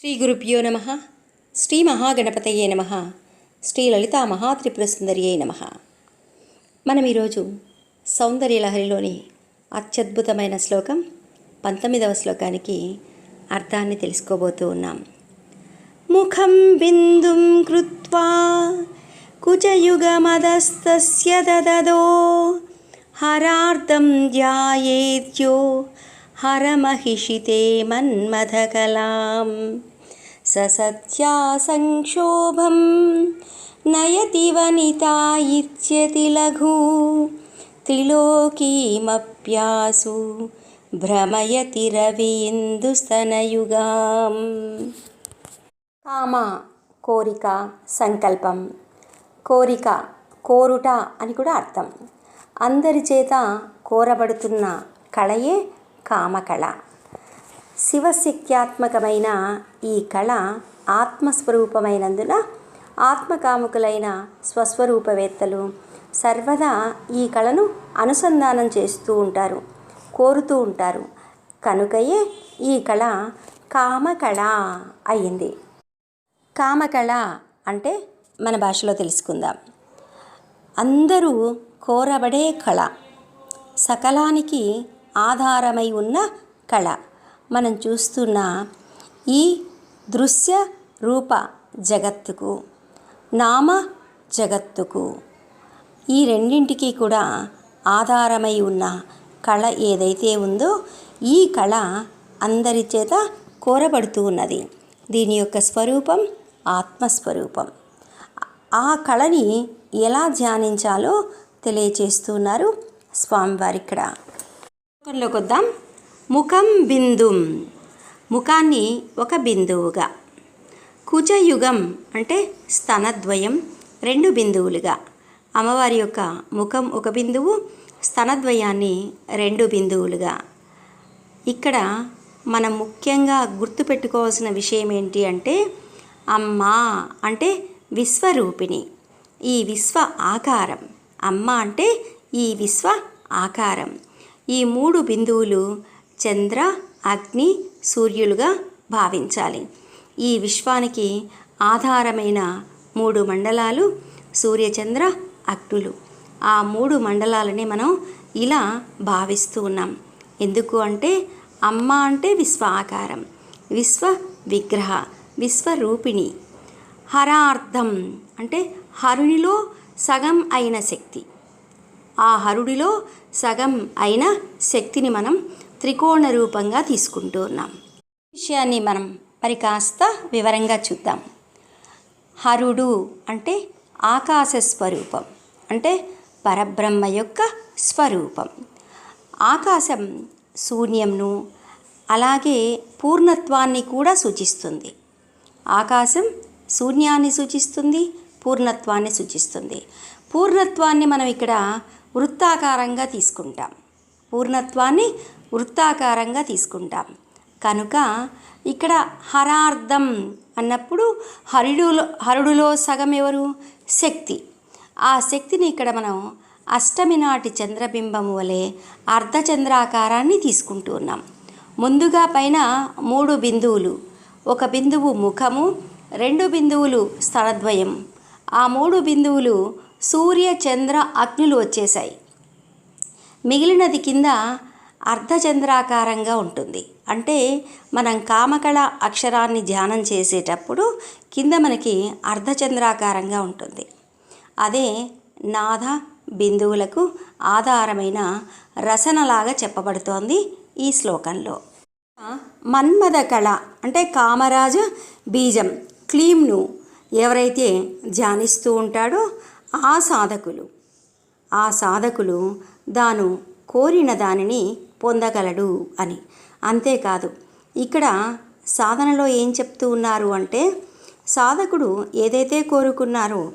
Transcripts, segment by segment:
శ్రీ గురుభ్యో నమ. శ్రీ మహాగణపతయే నమ. శ్రీ లలిత మహాత్రిపుర సుందరియే నమ. మనం ఈరోజు సౌందర్యలహరిలోని అత్యద్భుతమైన శ్లోకం పంతొమ్మిదవ శ్లోకానికి అర్థాన్ని తెలుసుకోబోతూ ఉన్నాం. ముఖం బిందుం కృత్వా కుచయుగమదస్తస్య దదదో హరార్థం ధ్యాయేద్యో హరమహిషితే మన్మథకలాం ససత్యా సంక్షోభం నయతి వనితా ఇత్యతి లఘు త్రిలోకీమప్యాసు భ్రమయతి రవీందుస్తనయుగాం. కామ కోరిక సంకల్పం. కోరిక కోరుట అని కూడా అర్థం. అందరి చేత కోరబడుతున్న కళయే కామకళ. శివశక్త్యాత్మకమైన ఈ కళ ఆత్మస్వరూపమైనందున ఆత్మకాముకులైన స్వస్వరూపవేత్తలు సర్వదా ఈ కళను అనుసంధానం చేస్తూ ఉంటారు కోరుతూ ఉంటారు. కనుకయే ఈ కళ కామకళ అయ్యింది కామకళ అంటే మన భాషలో తెలుసుకుందాం. అందరూ కోరబడే కళ సకలానికి ఆధారమై ఉన్న కళ. మనం చూస్తున్న ఈ దృశ్య రూప జగత్తుకు నామ జగత్తుకు ఈ రెండింటికి కూడా ఆధారమై ఉన్న కళ ఏదైతే ఉందో ఈ కళ అందరి చేత కోరబడుతూ ఉన్నది. దీని యొక్క స్వరూపం ఆత్మస్వరూపం. ఆ కళని ఎలా ధ్యానించాలో తెలియచేస్తున్నారు స్వామివారి ఇక్కడ శ్లోకంలోకి వద్దాం. ముఖం బిందుం. ముఖాన్ని ఒక బిందువుగా. కుజయుగం అంటే స్తనద్వయం రెండు బిందువులుగా. అమ్మవారి యొక్క ముఖం ఒక బిందువు స్తనద్వయాన్ని రెండు బిందువులుగా. ఇక్కడ మనం ముఖ్యంగా గుర్తుపెట్టుకోవాల్సిన విషయం ఏంటి అంటే అమ్మ అంటే విశ్వరూపిణి. ఈ విశ్వ ఆకారం. అమ్మ అంటే ఈ విశ్వ ఆకారం. ఈ మూడు బిందువులు చంద్ర అగ్ని సూర్యులుగా భావించాలి. ఈ విశ్వానికి ఆధారమైన మూడు మండలాలు సూర్యచంద్ర అగ్నులు. ఆ మూడు మండలాలని మనం ఇలా భావిస్తూ ఉన్నాం. ఎందుకు అంటే అమ్మ అంటే విశ్వ ఆకారం విశ్వ విగ్రహ విశ్వరూపిణి హరార్థం అంటే హరునిలో సగం అయిన శక్తి. ఆ హరుడిలో సగం అయిన శక్తిని మనం త్రికోణ రూపంగా తీసుకుంటూ ఉన్నాం. విషయాన్ని మనం మరి కాస్త వివరంగా చూద్దాం. హరుడు అంటే ఆకాశ స్వరూపం అంటే పరబ్రహ్మ యొక్క స్వరూపం. ఆకాశం శూన్యంను అలాగే పూర్ణత్వాన్ని కూడా సూచిస్తుంది. ఆకాశం శూన్యాన్ని సూచిస్తుంది పూర్ణత్వాన్ని సూచిస్తుంది. పూర్ణత్వాన్ని మనం ఇక్కడ వృత్తాకారంగా తీసుకుంటాం. పూర్ణత్వాన్ని వృత్తాకారంగా తీసుకుంటాం. కనుక ఇక్కడ హరార్థం అన్నప్పుడు హరుడులో హరుడులో సగం ఎవరు? శక్తి. ఆ శక్తిని ఇక్కడ మనం అష్టమి నాటి చంద్రబింబము వలె అర్ధచంద్రాకారాన్ని తీసుకుంటూ ఉన్నాం. ముందుగా పైన మూడు బిందువులు ఒక బిందువు ముఖము రెండు బిందువులు స్థలద్వయం. ఆ మూడు బిందువులు సూర్య చంద్ర అగ్నులు వచ్చేసాయి మిగిలినది కింద అర్ధచంద్రాకారంగా ఉంటుంది. అంటే మనం కామకళ అక్షరాన్ని ధ్యానం చేసేటప్పుడు కింద మనకి అర్ధచంద్రాకారంగా ఉంటుంది. అదే నాద బిందువులకు ఆధారమైన రసనలాగా చెప్పబడుతోంది ఈ శ్లోకంలో. మన్మద కళ అంటే కామరాజ బీజం క్లీమ్ను ఎవరైతే ధ్యానిస్తూ ఉంటాడో ఆ సాధకులు. ఆ సాధకులు దాను కోరిన దానిని పొందగలడు అని. అంతేకాదు ఇక్కడ సాధనలో ఏం చెప్తూ ఉన్నారు అంటే సాధకుడు ఏదైతే కోరుకున్నారో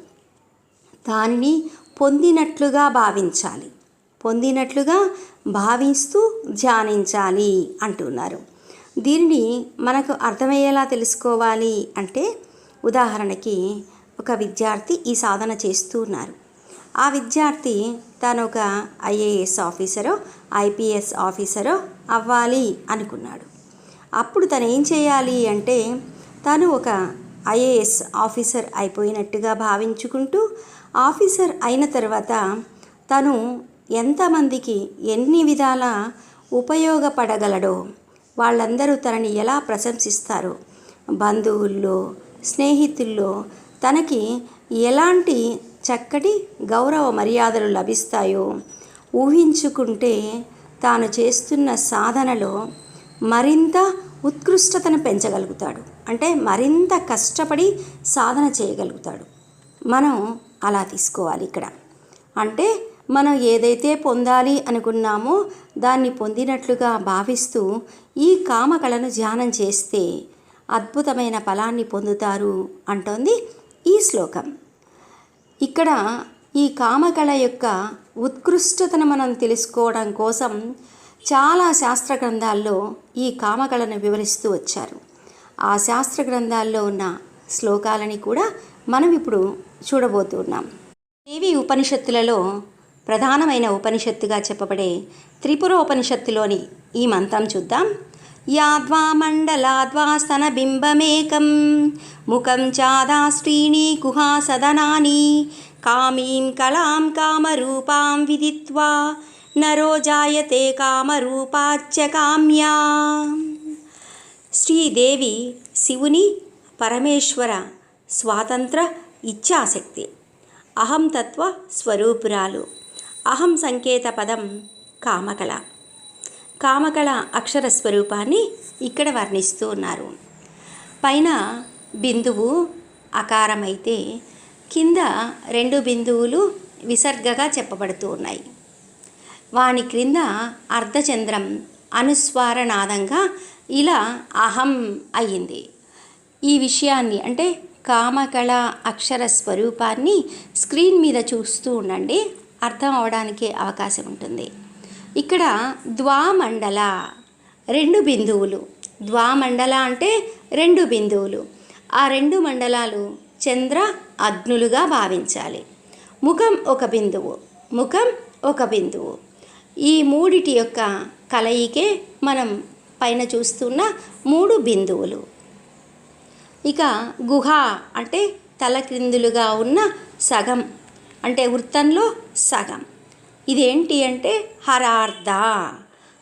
దానిని పొందినట్లుగా భావించాలి. పొందినట్లుగా భావిస్తూ ధ్యానించాలి అంటున్నారు. దీనిని మనకు అర్థమయ్యేలా తెలుసుకోవాలి అంటే ఉదాహరణకి ఒక విద్యార్థి ఈ సాధన చేస్తూ ఉన్నారు. ఆ విద్యార్థి తను ఒక ఐఏఎస్ ఆఫీసరో ఐపీఎస్ ఆఫీసరో అవ్వాలి అనుకున్నాడు. అప్పుడు తను ఏం చేయాలి అంటే తను ఒక ఐఏఎస్ ఆఫీసర్ అయిపోయినట్టుగా భావించుకుంటూ ఆఫీసర్ అయిన తర్వాత తను ఎంతమందికి ఎన్ని విధాల ఉపయోగపడగలడో వాళ్ళందరూ తనని ఎలా ప్రశంసిస్తారు బంధువుల్లో స్నేహితుల్లో తనకి ఎలాంటి చక్కటి గౌరవ మర్యాదలు లభిస్తాయో? ఊహించుకుంటే తాను చేస్తున్న సాధనలో మరింత ఉత్కృష్టతను పెంచగలుగుతాడు. అంటే మరింత కష్టపడి సాధన చేయగలుగుతాడు. మనం అలా తీసుకోవాలి ఇక్కడ. అంటే మనం ఏదైతే పొందాలి అనుకున్నామో దాన్ని పొందినట్లుగా భావిస్తూ ఈ కామకళను ధ్యానం చేస్తే అద్భుతమైన ఫలాన్ని పొందుతారు అంటోంది ఈ శ్లోకం. ఇక్కడ ఈ కామకళ యొక్క ఉత్కృష్టతను మనం తెలుసుకోవడం కోసం చాలా శాస్త్ర గ్రంథాల్లో ఈ కామకళను వివరిస్తూ వచ్చారు. ఆ శాస్త్ర గ్రంథాల్లో ఉన్న శ్లోకాలని కూడా మనం ఇప్పుడు చూడబోతున్నాం. దేవి ఉపనిషత్తులలో ప్రధానమైన ఉపనిషత్తుగా చెప్పబడే త్రిపుర ఉపనిషత్తులోని ఈ మంత్రం చూద్దాం. యాద్వా మండలాద్వా ముఖం చాదాశ్రీణీ గుహాసదనాని కామీం కళాం కామరూపాం విదిత్వా. నరో జాయతే కామరూపాచ్చ కామ్యా శ్రీదేవి శివుని పరమేశ్వర స్వాతంత్ర ఇచ్ఛాశక్తి. అహం తత్వ స్వరూపురాలు. అహం సంకేత పదం కామకళ. కామకళ అక్షర స్వరూపాన్ని ఇక్కడ వర్ణిస్తూ ఉన్నారు. పైన బిందువు అకారమైతే కింద రెండు బిందువులు విసర్గగా చెప్పబడుతూ ఉన్నాయి. వాని క్రింద అర్ధచంద్రం అనుస్వారనాదంగా ఇలా అహం అయ్యింది. ఈ విషయాన్ని అంటే కామకళ అక్షర స్వరూపాన్ని స్క్రీన్ మీద చూస్తూ ఉండండి అర్థం అవడానికి అవకాశం ఉంటుంది. ఇక్కడ ద్వామండల రెండు బిందువులు. ద్వామండల అంటే రెండు బిందువులు. ఆ రెండు మండలాలు చంద్ర అగ్నులుగా భావించాలి. ముఖం ఒక బిందువు ముఖం ఒక బిందువు. ఈ మూడిటి యొక్క కలయికే మనం పైన చూస్తున్న మూడు బిందువులు. ఇక గుహ అంటే తల క్రిందులుగా ఉన్న సగం అంటే వృత్తంలో సగం. ఇదేంటి అంటే హరార్ధ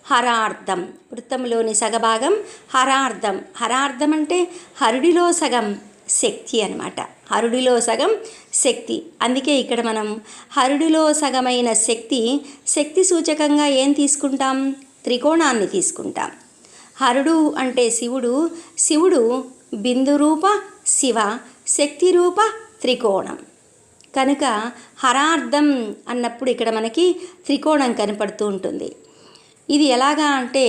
హరార్థం. వృత్తంలోని సగభాగం హరార్థం. హరార్థం అంటే హరుడిలో సగం శక్తి అనమాట హరుడిలో సగం శక్తి. అందుకే ఇక్కడ మనం హరుడిలో సగమైన శక్తి శక్తి సూచకంగా ఏం తీసుకుంటాం? త్రికోణాన్ని తీసుకుంటాం. హరుడు అంటే శివుడు శివుడు బిందు రూప శివ శక్తి రూప త్రికోణం. కనుక హరార్థం అన్నప్పుడు ఇక్కడ మనకి త్రికోణం కనపడుతూ ఉంటుంది. ఇది ఎలాగా అంటే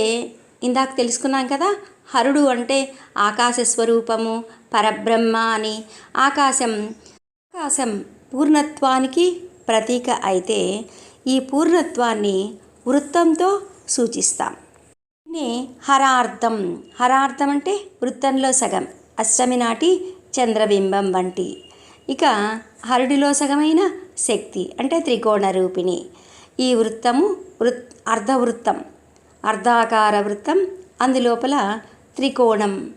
ఇందాక తెలుసుకున్నాం కదా హరుడు అంటే ఆకాశ స్వరూపము పరబ్రహ్మ అని. ఆకాశం ఆకాశం పూర్ణత్వానికి ప్రతీక అయితే ఈ పూర్ణత్వాన్ని వృత్తంతో సూచిస్తాం. దీన్నే హరార్థం. హరార్థం అంటే వృత్తంలో సగం. అష్టమి నాటి చంద్రబింబం వంటి ఇక హరుడిలో సగమైన శక్తి అంటే త్రికోణ రూపిణి. ఈ వృత్తము వృత్ అర్ధవృత్తం అర్ధాకార వృత్తం అందులోపల త్రికోణం.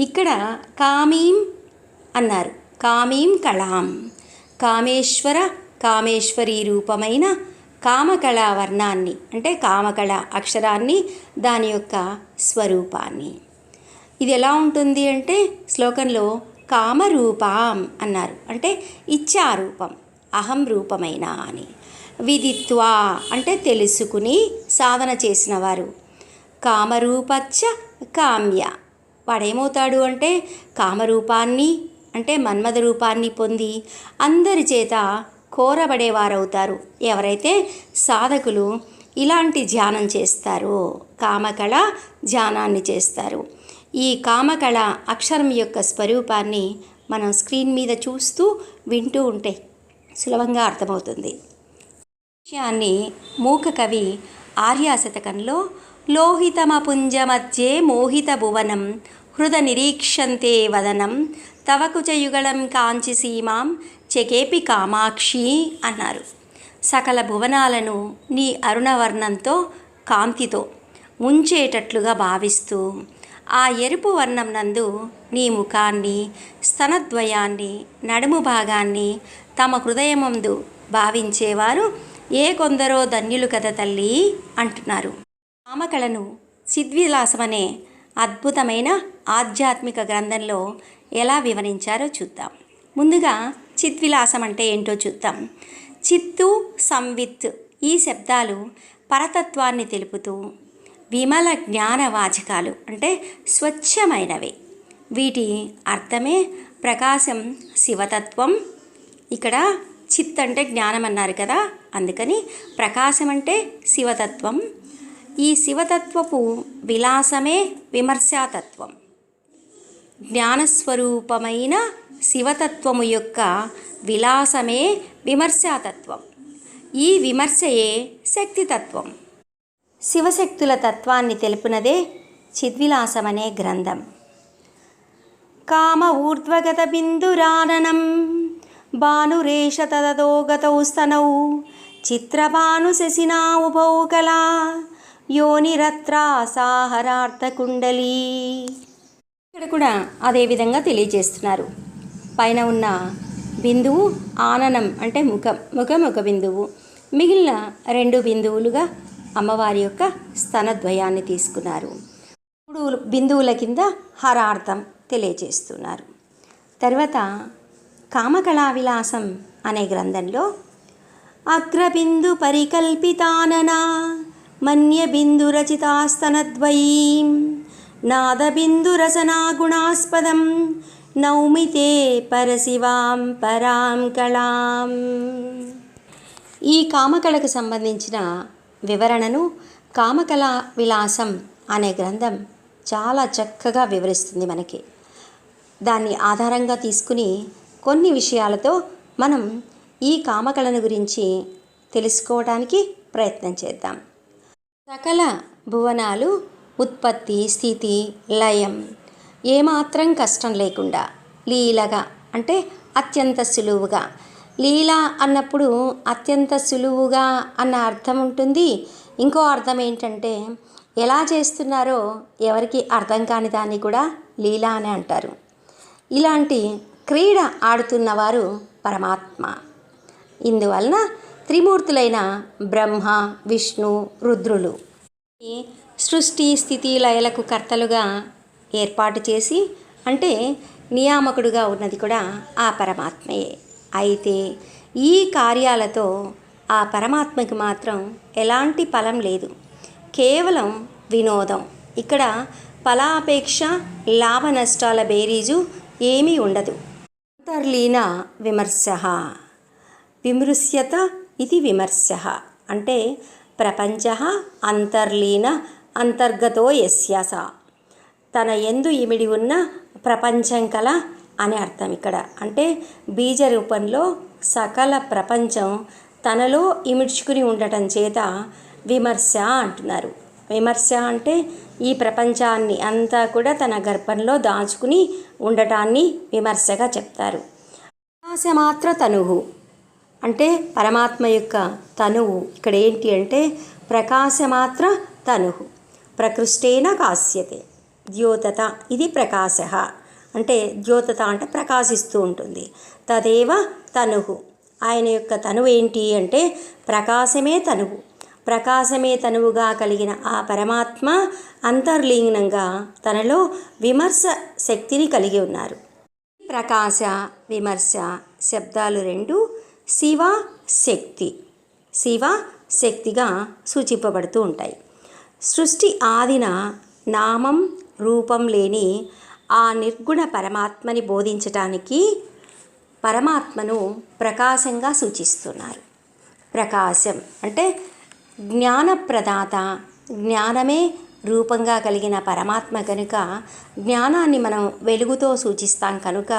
ఇక్కడ కామీం అన్నారు. కామీం కళాం. కామేశ్వర కామేశ్వరి రూపమైన కామకళ వర్ణాన్ని అంటే కామకళ అక్షరాన్ని దాని యొక్క స్వరూపాన్ని. ఇది ఎలా ఉంటుంది అంటే శ్లోకంలో కామరూపాం అన్నారు. అంటే ఇచ్చారూపం అహం రూపమైన అని. విదిత్వా అంటే తెలుసుకుని సాధన చేసిన వారు కామరూపచ్చ కామ్య. వాడేమవుతాడు అంటే కామరూపాన్ని అంటే మన్మథ రూపాన్ని పొంది అందరి చేత కోరబడేవారవుతారు. ఎవరైతే సాధకులు ఇలాంటి ధ్యానం చేస్తారో కామకళ ధ్యానాన్ని చేస్తారు. ఈ కామకళ అక్షరం యొక్క స్వరూపాన్ని మనం స్క్రీన్ మీద చూస్తూ వింటూ ఉంటే సులభంగా అర్థమవుతుంది. విషయాన్ని మూక కవి ఆర్యాశతకంలో లోహితమపుంజమధ్యే మోహిత భువనం హృద నిరీక్షంతే వదనం తవకుచయుగళం కాంచి సీమాం చెకేపి కామాక్షి అన్నారు. సకల భువనాలను నీ అరుణవర్ణంతో కాంతితో ముంచేటట్లుగా భావిస్తూ ఆ ఎరుపు వర్ణం నందు నీ ముఖాన్ని స్తనద్వయాన్ని నడుము భాగాన్ని తమ హృదయమందు భావించేవారు ఏ కొందరో ధన్యులు కదా తల్లి అంటున్నారు. కామకళను సిద్విలాసమనే అద్భుతమైన ఆధ్యాత్మిక గ్రంథంలో ఎలా వివరించారో చూద్దాం. ముందుగా చిత్విలాసం అంటే ఏంటో చూద్దాం. చిత్తు సంవిత్ ఈ శబ్దాలు పరతత్వాన్ని తెలుపుతూ విమల జ్ఞానవాచకాలు అంటే స్వచ్ఛమైనవి. వీటి అర్థమే ప్రకాశం శివతత్వం. ఇక్కడ చిత్ అంటే జ్ఞానం అన్నారు కదా అందుకని ప్రకాశం అంటే శివతత్వం. ఈ శివతత్వపు విలాసమే విమర్శాతత్వం. జ్ఞానస్వరూపమైన శివతత్వము యొక్క విలాసమే విమర్శాతత్వం. ఈ విమర్శయే శక్తితత్వం. శివశక్తుల తత్వాన్ని తెలుపునదే చిద్విలాసమనే గ్రంథం. కామ ఊర్ధ్వగత బిందురాననం భానురేష తదతో గతౌ స్తనౌ చిత్రభాను శశినా ఉభౌ కళా యోనిరత్రా సాహరార్థకుండలీ ఇక్కడ కూడా అదేవిధంగా తెలియజేస్తున్నారు. పైన ఉన్న బిందువు ఆననం అంటే ముఖం ముఖం ఒక బిందువు. మిగిలిన రెండు బిందువులుగా అమ్మవారి యొక్క స్తనద్వయాన్ని తీసుకున్నారు. మూడు బిందువుల కింద హరార్థం తెలియజేస్తున్నారు. తర్వాత కామకళా విలాసం అనే గ్రంథంలో అగ్రబిందు పరికల్పితాననా మన్యబిందు రచితాస్తనద్వయీం నాదబిందు రసనా గుణాస్పదం నౌమితే పరశివాం పరాం కళాం. ఈ కామకళకు సంబంధించిన వివరణను కామకళ విలాసం అనే గ్రంథం చాలా చక్కగా వివరిస్తుంది మనకి. దాన్ని ఆధారంగా తీసుకుని కొన్ని విషయాలతో మనం ఈ కామకళను గురించి తెలుసుకోవడానికి ప్రయత్నం చేద్దాం. సకల భువనాలు ఉత్పత్తి స్థితి లయం ఏమాత్రం కష్టం లేకుండా లీలగా అంటే అత్యంత సులువుగా లీల అన్నప్పుడు అత్యంత సులువుగా అన్న అర్థం ఉంటుంది. ఇంకో అర్థం ఏంటంటే ఎలా చేస్తున్నారో ఎవరికి అర్థం కాని దాన్ని కూడా లీల అని అంటారు. ఇలాంటి క్రీడ ఆడుతున్నవారు పరమాత్మ. ఇందువలన త్రిమూర్తులైన బ్రహ్మ విష్ణు రుద్రులు సృష్టి స్థితి లయలకు కర్తలుగా ఏర్పాటు చేసి అంటే నియామకుడుగా ఉన్నది కూడా ఆ పరమాత్మయే. అయితే ఈ కార్యాలతో ఆ పరమాత్మకి మాత్రం ఎలాంటి ఫలం లేదు. కేవలం వినోదం. ఇక్కడ ఫలాపేక్ష లాభ నష్టాల బేరీజు ఏమీ ఉండదు. అంతర్లీన విమర్శ. విమృశ్యత ఇది విమర్శ. అంటే ప్రపంచ అంతర్లీన అంతర్గతో యస్యాస. తన ఎందు ఇమిడి ఉన్న ప్రపంచం కల అని అర్థం ఇక్కడ. అంటే బీజ రూపంలో సకల ప్రపంచం తనలో ఇమిడ్చుకుని ఉండటం చేత విమర్శ అంటున్నారు. విమర్శ అంటే ఈ ప్రపంచాన్ని అంతా కూడా తన గర్భంలో దాచుకుని ఉండటాన్ని విమర్శగా చెప్తారు. ప్రకాశమాత్ర తనువు. అంటే పరమాత్మ యొక్క తనువు. ఇక్కడ ఏంటి అంటే ప్రకాశమాత్ర తనువు. ప్రకృష్టేన కాస్యతే ద్యోతత ఇది ప్రకాశ. అంటే ద్యోతత అంటే ప్రకాశిస్తూ ఉంటుంది. తదేవ తనువు ఆయన యొక్క తనువు ఏంటి అంటే ప్రకాశమే తనువు. ప్రకాశమే తనువుగా కలిగిన ఆ పరమాత్మ అంతర్లీనంగా తనలో విమర్శ శక్తిని కలిగి ఉన్నారు. ప్రకాశ విమర్శ శబ్దాలు రెండు శివ శక్తి. శివ శక్తిగా సూచింపబడుతూ ఉంటాయి. సృష్టి ఆదిన నామం రూపం లేని ఆ నిర్గుణ పరమాత్మని బోధించటానికి పరమాత్మను ప్రకాశంగా సూచిస్తున్నారు. ప్రకాశం అంటే జ్ఞానప్రదాత జ్ఞానమే రూపంగా కలిగిన పరమాత్మ కనుక జ్ఞానాన్ని మనం వెలుగుతో సూచిస్తాం కనుక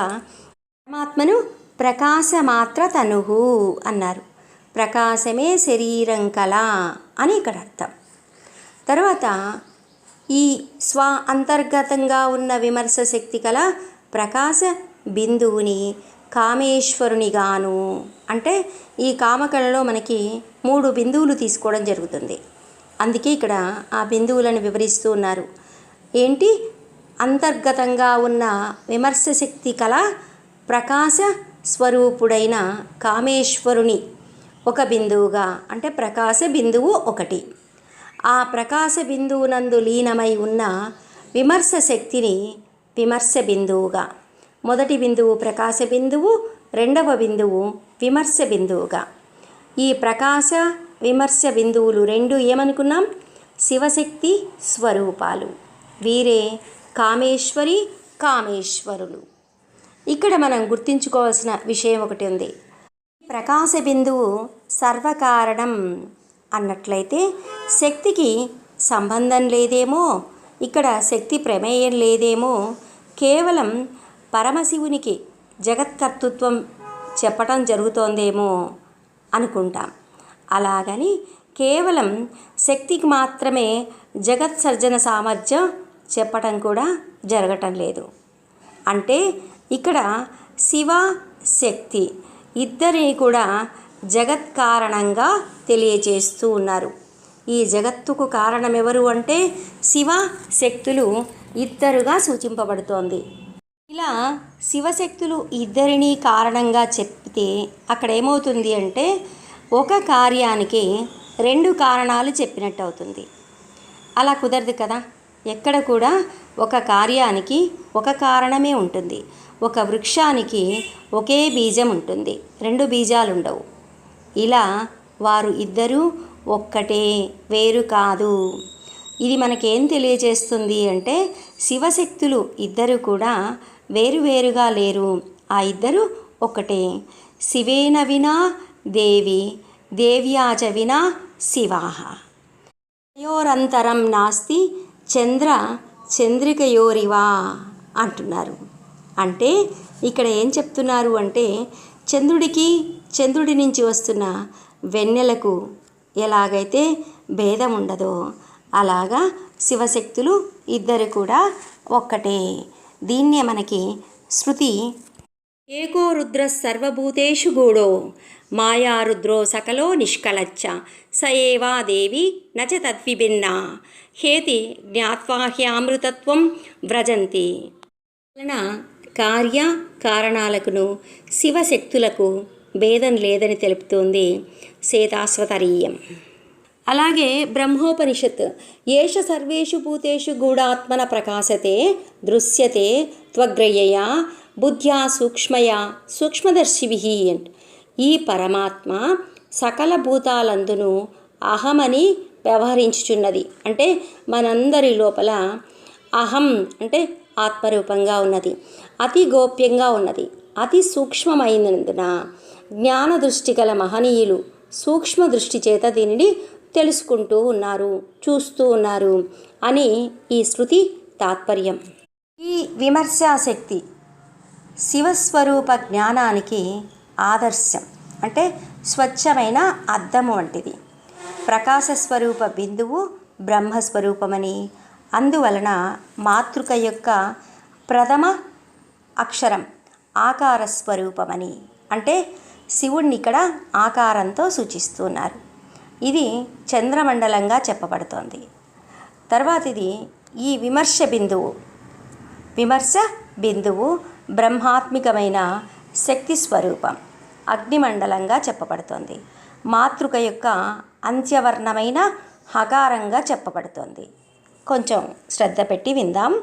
పరమాత్మను ప్రకాశమాత్ర తనుహు అన్నారు. ప్రకాశమే శరీరం కళ అని ఇక్కడ అర్థం. తర్వాత ఈ స్వ అంతర్గతంగా ఉన్న విమర్శ శక్తి కల ప్రకాశ బిందువుని కామేశ్వరునిగాను. అంటే ఈ కామకళలో మనకి మూడు బిందువులు తీసుకోవడం జరుగుతుంది. అందుకే ఇక్కడ ఆ బిందువులను వివరిస్తూ ఉన్నారు. ఏంటి? అంతర్గతంగా ఉన్న విమర్శ శక్తి కల ప్రకాశ స్వరూపుడైన కామేశ్వరుని ఒక బిందువుగా అంటే ప్రకాశ బిందువు ఒకటి. ఆ ప్రకాశ బిందువునందు లీనమై ఉన్న విమర్శ శక్తిని విమర్శ బిందువుగా. మొదటి బిందువు ప్రకాశ బిందువు రెండవ బిందువు విమర్శ బిందువుగా. ఈ ప్రకాశ విమర్శ బిందువులు రెండు ఏమనుకున్నాం? శివశక్తి స్వరూపాలు. వీరే కామేశ్వరి కామేశ్వరులు. ఇక్కడ మనం గుర్తుంచుకోవాల్సిన విషయం ఒకటి ఉంది. ప్రకాశ బిందువు సర్వకారణం అన్నట్లయితే శక్తికి సంబంధం లేదేమో ఇక్కడ శక్తి ప్రమేయం లేదేమో కేవలం పరమశివునికి జగత్కర్తృత్వం చెప్పటం జరుగుతోందేమో అనుకుంటాం. అలాగని కేవలం శక్తికి మాత్రమే జగత్ సర్జన సామర్థ్యం చెప్పటం కూడా జరగటం లేదు. అంటే ఇక్కడ శివ శక్తి ఇద్దరిని కూడా జగత్ కారణంగా తెలియజేస్తూ ఉన్నారు. ఈ జగత్తుకు కారణం ఎవరు అంటే శివ శక్తులు ఇద్దరుగా సూచింపబడుతోంది. ఇలా శివశక్తులు ఇద్దరిని కారణంగా చెప్తే అక్కడ ఏమవుతుంది అంటే ఒక కార్యానికి రెండు కారణాలు చెప్పినట్టు అవుతుంది అలా కుదరదు కదా. ఎక్కడ కూడా ఒక కార్యానికి ఒక కారణమే ఉంటుంది. ఒక వృక్షానికి ఒకే బీజం ఉంటుంది. రెండు బీజాలు ఉండవు ఇలా వారు ఇద్దరూ ఒక్కటే వేరు కాదు. ఇది మనకేం తెలియజేస్తుంది అంటే శివశక్తులు ఇద్దరు కూడా వేరువేరుగా లేరు. ఆ ఇద్దరు ఒకటే. శివేన వినా దేవి దేవ్యాచ వినా శివాహ. తయోరంతరం నాస్తి చంద్ర చంద్రికయోరివా అంటున్నారు. అంటే ఇక్కడ ఏం చెప్తున్నారు అంటే చంద్రుడికి చంద్రుడి నుంచి వస్తున్న వెన్నెలకు ఎలాగైతే భేదం ఉండదో అలాగా శివశక్తులు ఇద్దరు కూడా ఒక్కటే. దీన్నే మనకి శృతి ఏకో రుద్ర సర్వభూతేషు గూడో మాయారుద్రో సకలో నిష్కలచ్చ స ఏవా దేవి నచ తద్విభిన్న హేతి జ్ఞాత్వా హ్యామృతత్వం వ్రజంతి. వలన కార్య కారణాలకును శివశక్తులకు భేదం లేదని తెలుపుతోంది సేతాస్వతరీయం అలాగే బ్రహ్మోపనిషత్ ఏష సర్వేషు భూతేషు గూఢాత్మన ప్రకాశతే దృశ్యతే త్వగ్రయయా బుద్ధ్యా సూక్ష్మయా సూక్ష్మదర్శివి ఈ పరమాత్మ సకల భూతాలందును అహమని వ్యవహరించుచున్నది. అంటే మనందరి లోపల అహం అంటే ఆత్మరూపంగా ఉన్నది. అతి గోప్యంగా ఉన్నది. అతి సూక్ష్మమైనందున జ్ఞాన దృష్టి గల మహనీయులు సూక్ష్మ దృష్టి చేత దీనిని తెలుసుకుంటూ ఉన్నారు చూస్తూ ఉన్నారు అని ఈ శృతి తాత్పర్యం. ఈ విమర్శాశక్తి శివస్వరూప జ్ఞానానికి ఆదర్శం అంటే స్వచ్ఛమైన అద్దము వంటిది. ప్రకాశ స్వరూప బిందువు బ్రహ్మస్వరూపమని అందువలన మాతృక యొక్క ప్రథమ అక్షరం ఆకార స్వరూపమని అంటే శివుణ్ణి ఇక్కడ ఆకారంతో సూచిస్తున్నారు. ఇది చంద్రమండలంగా చెప్పబడుతోంది. తర్వాత ఇది ఈ విమర్శ బిందువు. విమర్శ బిందువు బ్రహ్మాత్మికమైన శక్తి స్వరూపం అగ్నిమండలంగా చెప్పబడుతోంది. మాతృక యొక్క అంత్యవర్ణమైన హకారంగా చెప్పబడుతోంది. కొంచెం శ్రద్ధ పెట్టి విందాం.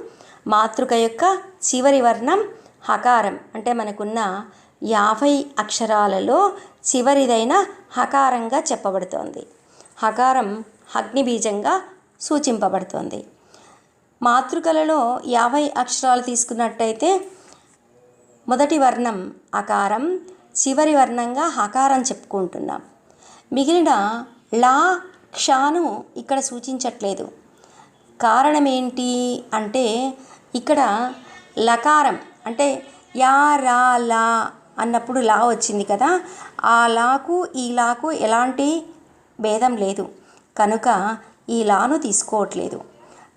మాతృక యొక్క చివరి వర్ణం హకారం అంటే మనకున్న యాభై అక్షరాలలో చివరిదైన హకారంగా చెప్పబడుతోంది. హకారం అగ్నిబీజంగా సూచింపబడుతోంది. మాతృకలలో యాభై అక్షరాలు తీసుకున్నట్టయితే మొదటి వర్ణం అకారం చివరి వర్ణంగా హకారం చెప్పుకుంటున్నాం. మిగిలిన లా క్షాను ఇక్కడ సూచించట్లేదు. కారణం ఏంటి అంటే ఇక్కడ లకారం అంటే యా రా లా అన్నప్పుడు లా వచ్చింది కదా ఆ లాకు ఈ లాకు ఎలాంటి భేదం లేదు. కనుక ఈ లాను తీసుకోవట్లేదు.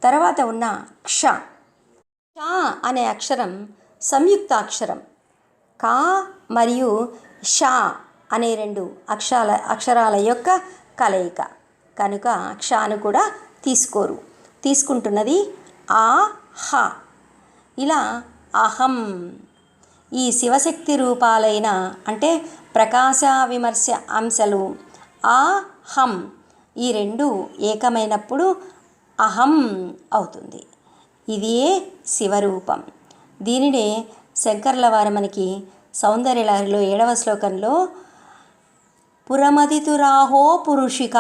తర్వాత ఉన్న క్ష. క్ష అనే అక్షరం సంయుక్తాక్షరం. కా మరియు షా అనే రెండు అక్షరాల అక్షరాల యొక్క కలయిక. కనుక క్షాను కూడా తీసుకోరు. తీసుకుంటున్నది ఆ హ. ఇలా అహం. ఈ శివశక్తి రూపాలైన అంటే ప్రకాశ విమర్శ అంశలు ఆ హం ఈ రెండు ఏకమైనప్పుడు అహం అవుతుంది. ఇదియే శివరూపం. దీనినే శంకర్ల వారు మనకి సౌందర్యలహరిలో ఏడవ శ్లోకంలో పురమదితురాహో పురుషిక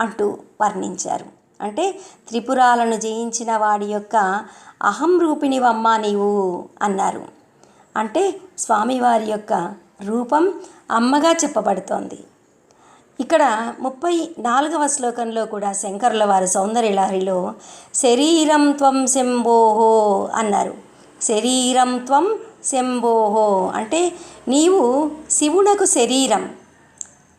అంటూ వర్ణించారు. అంటే త్రిపురాలను జయించిన వాడి యొక్క అహం రూపిణివమ్మ నీవు అన్నారు. అంటే స్వామివారి యొక్క రూపం అమ్మగా చెప్పబడుతోంది. ఇక్కడ ముప్పై నాలుగవ శ్లోకంలో కూడా శంకరుల వారి సౌందర్యలహరిలో శరీరం త్వం శంభోహో అన్నారు. శరీరం త్వం శంభోహో అంటే నీవు శివునకు శరీరం.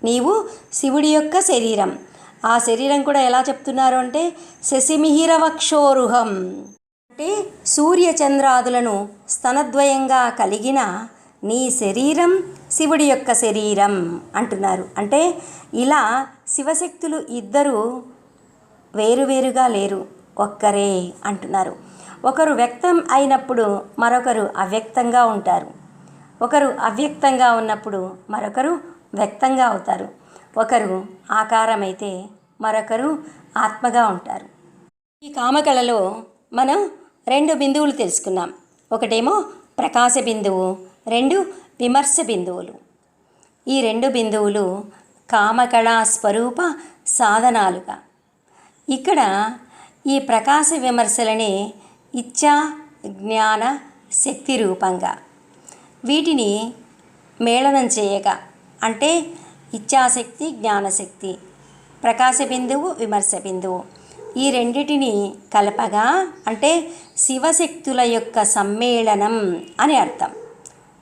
నీవు శివుడి యొక్క శరీరం. ఆ శరీరం కూడా ఎలా చెప్తున్నారు అంటే శశిమిహిరవక్షోరుహం. అంటే సూర్య చంద్రాదులను స్తనద్వయంగా కలిగిన నీ శరీరం శివుడి యొక్క శరీరం అంటున్నారు. అంటే ఇలా శివశక్తులు ఇద్దరు వేరువేరుగా లేరు ఒక్కరే అంటున్నారు. ఒకరు వ్యక్తం అయినప్పుడు మరొకరు అవ్యక్తంగా ఉంటారు. ఒకరు అవ్యక్తంగా ఉన్నప్పుడు మరొకరు వ్యక్తంగా అవుతారు. ఒకరు ఆకారమైతే మరొకరు ఆత్మగా ఉంటారు. ఈ కామకళలో మనం రెండు బిందువులు తెలుసుకున్నాం. ఒకటేమో ప్రకాశ బిందువు రెండు విమర్శ బిందువులు. ఈ రెండు బిందువులు కామకళా స్వరూప సాధనాలుగా. ఇక్కడ ఈ ప్రకాశ విమర్శలనే ఇచ్చా జ్ఞాన శక్తి రూపంగా. వీటిని మేళనం చేయగా అంటే ఇచ్ఛాశక్తి జ్ఞానశక్తి ప్రకాశ బిందువు విమర్శ బిందువు. ఈ రెండిటిని కలపగా అంటే శివశక్తుల యొక్క సమ్మేళనం అని అర్థం.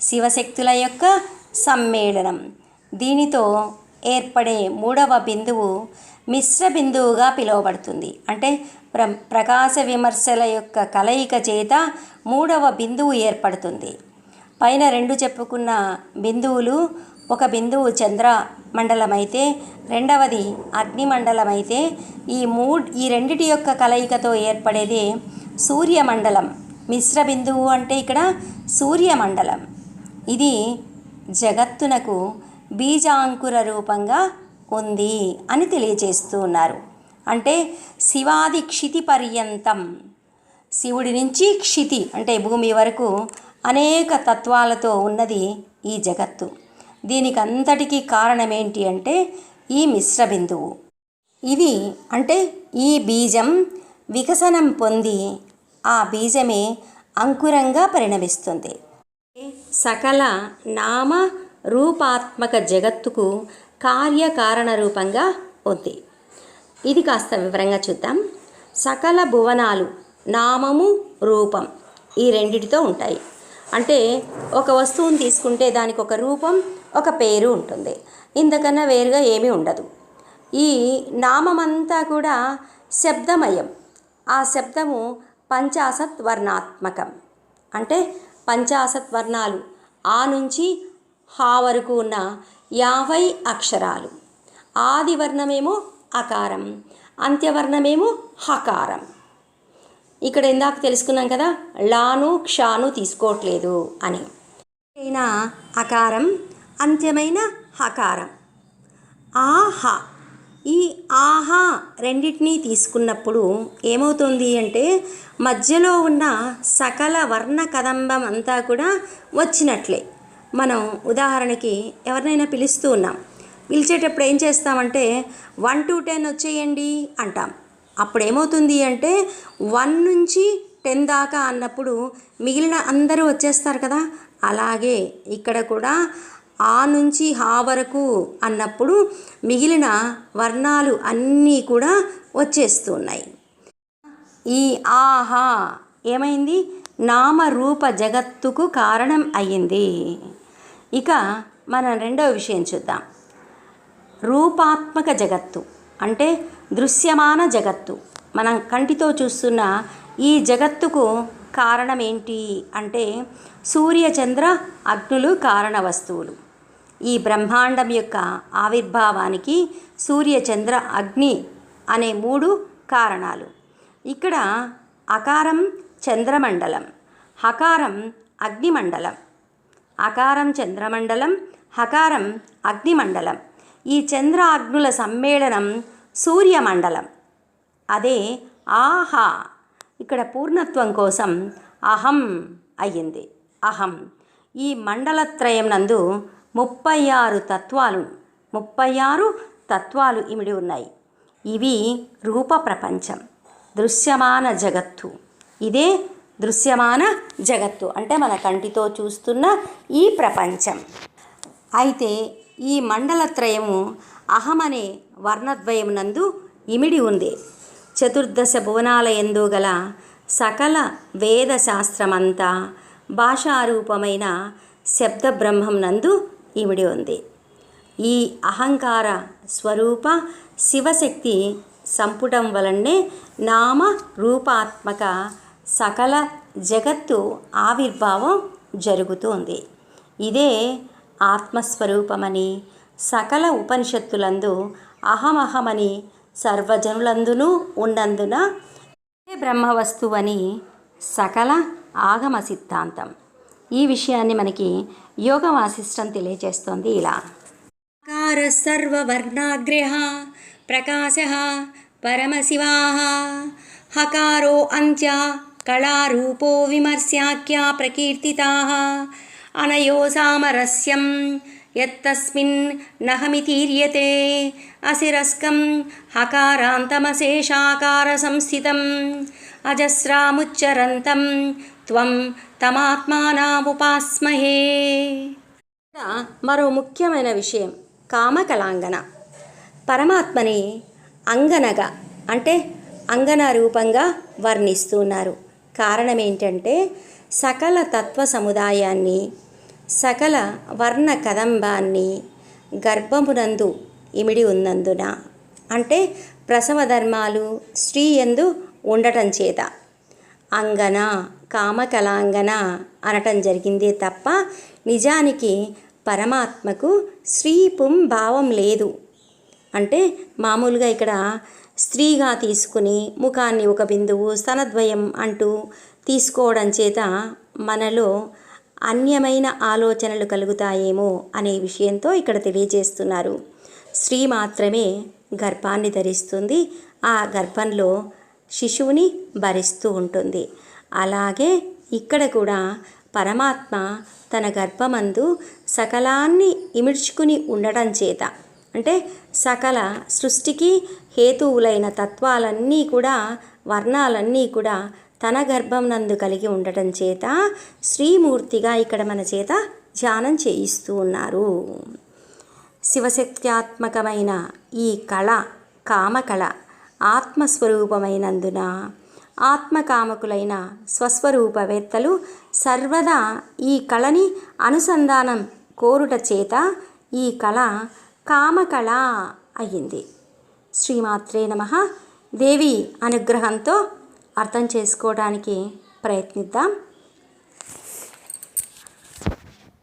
శివశక్తుల యొక్క సమ్మేళనం. దీనితో ఏర్పడే మూడవ బిందువు మిశ్ర బిందువుగా పిలువబడుతుంది. అంటే ప్ర ప్రకాశ విమర్శల యొక్క కలయిక చేత మూడవ బిందువు ఏర్పడుతుంది. పైన రెండు చెప్పుకున్న బిందువులు ఒక బిందువు చంద్ర మండలమైతే రెండవది అగ్ని మండలమైతే ఈ మూడ్ ఈ రెండిటి యొక్క కలయికతో ఏర్పడేది సూర్యమండలం మిశ్ర బిందువు అంటే ఇక్కడ సూర్యమండలం ఇది జగత్తునకు బీజాంకుర రూపంగా ఉంది అని తెలియజేస్తూ ఉన్నారు. అంటే శివాది క్షితి పర్యంతం. శివుడి నుంచి క్షితి అంటే భూమి వరకు అనేక తత్వాలతో ఉన్నది ఈ జగత్తు. దీనికంతటికీ కారణమేంటి అంటే ఈ మిశ్ర బిందువు. ఇది అంటే ఈ బీజం వికసనం పొంది ఆ బీజమే అంకురంగా పరిణమిస్తుంది. సకల నామ రూపాత్మక జగత్తుకు కార్యకారణ రూపంగా ఉంది. ఇది కాస్త వివరంగా చూద్దాం. సకల భువనాలు నామము రూపం ఈ రెండిటితో ఉంటాయి. అంటే ఒక వస్తువుని తీసుకుంటే దానికి ఒక రూపం ఒక పేరు ఉంటుంది. ఇంతకన్నా వేరుగా ఏమీ ఉండదు. ఈ నామమంతా కూడా శబ్దమయం. ఆ శబ్దము పంచాసత్ వర్ణాత్మకం అంటే పంచాసత్ వర్ణాలు ఆ నుంచి హా వరకు ఉన్న యాభై అక్షరాలు. ఆది వర్ణమేమో అకారం అంత్యవర్ణమేమో హకారం. ఇక్కడ ఇందాక తెలుసుకున్నాం కదా లాను క్షాను తీసుకోవట్లేదు అని. అకారం అంత్యమైన హకారం. ఆహా ఈ ఆహా రెండింటినీ తీసుకున్నప్పుడు ఏమవుతుంది అంటే మధ్యలో ఉన్న సకల వర్ణ కదంబం అంతా కూడా వచ్చినట్లే. మనం ఉదాహరణకి ఎవరినైనా పిలుస్తూ ఉన్నాం. పిలిచేటప్పుడు ఏం చేస్తామంటే వన్ టు టెన్ వచ్చేయండి అంటాం. అప్పుడు ఏమవుతుంది అంటే వన్ నుంచి టెన్ దాకా అన్నప్పుడు మిగిలిన అందరూ వచ్చేస్తారు కదా. అలాగే ఇక్కడ కూడా ఆ నుంచి హా వరకు అన్నప్పుడు మిగిలిన వర్ణాలు అన్నీ కూడా వచ్చేస్తున్నాయి. ఈ ఆహా ఏమైంది? నామరూప జగత్తుకు కారణం అయ్యింది. ఇక మనం రెండవ విషయం చూద్దాం. రూపాత్మక జగత్తు అంటే దృశ్యమాన జగత్తు. మనం కంటితో చూస్తున్న ఈ జగత్తుకు కారణం ఏంటి? అంటే సూర్య చంద్ర అగ్నులు కారణ వస్తువులు. ఈ బ్రహ్మాండం యొక్క ఆవిర్భావానికి సూర్య చంద్ర అగ్ని అనే మూడు కారణాలు. ఇక్కడ అకారం చంద్రమండలం హకారం అగ్నిమండలం. అకారం చంద్రమండలం హకారం అగ్నిమండలం. ఈ చంద్ర అగ్నుల సమ్మేళనం సూర్యమండలం. అదే ఆహా. ఇక్కడ పూర్ణత్వం కోసం అహం అయ్యింది. అహం. ఈ మండలత్రయం నందు ముప్పై ఆరు తత్వాలు ముప్పై ఆరు తత్వాలు ఇమిడి ఉన్నాయి. ఇవి రూప ప్రపంచం దృశ్యమాన జగత్తు. ఇదే దృశ్యమాన జగత్తు అంటే మన కంటితో చూస్తున్న ఈ ప్రపంచం. అయితే ఈ మండలత్రయము అహమనే వర్ణద్వయం నందు ఇమిడి ఉంది. చతుర్దశ భువనాల ఎందు గల సకల వేద శాస్త్రమంతా భాషారూపమైన శబ్ద బ్రహ్మం నందు ఇమిడి ఉంది. ఈ అహంకార స్వరూప శివశక్తి సంపుటం వలనే నామ రూపాత్మక సకల జగత్తు ఆవిర్భావం జరుగుతోంది ఇదే ఆత్మస్వరూపమని సకల ఉపనిషత్తులందు అహమహమని సర్వజనులందునూ ఉన్నందున బ్రహ్మవస్తువని సకల ఆగమ సిద్ధాంతం ఈ విషయాన్ని మనకి యోగ వాసిష్టం తెలియజేస్తోంది ఇలా. ఆకార సర్వవర్ణాగ్రహ ప్రకాశ పరమశివా హకారో అంత్య కళారూపో విమర్శాఖ్యా ప్రకీర్తితా అనయో సామరస్యం ఎత్తస్మిన్ నహమితీర్యతే అసిరస్కం హకారాంతమశేషాకార సంస్థితం అజస్రాముచ్చరంతం. త్వం తమాత్మానాముపాస్మహే. మరో ముఖ్యమైన విషయం కామకలాంగన. పరమాత్మని అంగనగా అంటే అంగన రూపంగా వర్ణిస్తున్నారు. కారణం ఏంటంటే సకల తత్వ సముదాయాన్ని సకల వర్ణ కదంబాన్ని గర్భమునందు ఇమిడి ఉన్నందున అంటే ప్రసవ ధర్మాలు స్త్రీ ఎందు ఉండటం చేత. అంగన కామకలాంగన అనటం జరిగిందే తప్ప నిజానికి పరమాత్మకు స్త్రీ పుం భావం లేదు. అంటే మామూలుగా ఇక్కడ స్త్రీగా తీసుకుని ముఖాన్ని ఒక బిందువు స్తనద్వయం అంటూ తీసుకోవడం చేత మనలో అన్యమైన ఆలోచనలు కలుగుతాయేమో అనే విషయంతో ఇక్కడ తెలియజేస్తున్నారు. స్త్రీ మాత్రమే గర్భాన్ని ధరిస్తుంది. ఆ గర్భంలో శిశువుని భరిస్తూ ఉంటుంది. అలాగే ఇక్కడ కూడా పరమాత్మ తన గర్భమందు సకలాన్ని ఇమిడ్చుకుని ఉండటం చేత అంటే సకల సృష్టికి హేతువులైన తత్వాలన్నీ కూడా వర్ణాలన్నీ కూడా తన గర్భం నందు కలిగి ఉండటం చేత శ్రీమూర్తిగా ఇక్కడ మన చేత ధ్యానం చేయిస్తూ ఉన్నారు. శివశక్త్యాత్మకమైన ఈ కళ కామకళ ఆత్మస్వరూపమైనందున ఆత్మకామకులైన స్వస్వరూపవేత్తలు సర్వదా ఈ కళని అనుసంధానం కోరుట చేత ఈ కళ కామకళ అయ్యింది శ్రీమాత్రే నమ. దేవి అనుగ్రహంతో అర్థం చేసుకోవడానికి ప్రయత్నిద్దాం.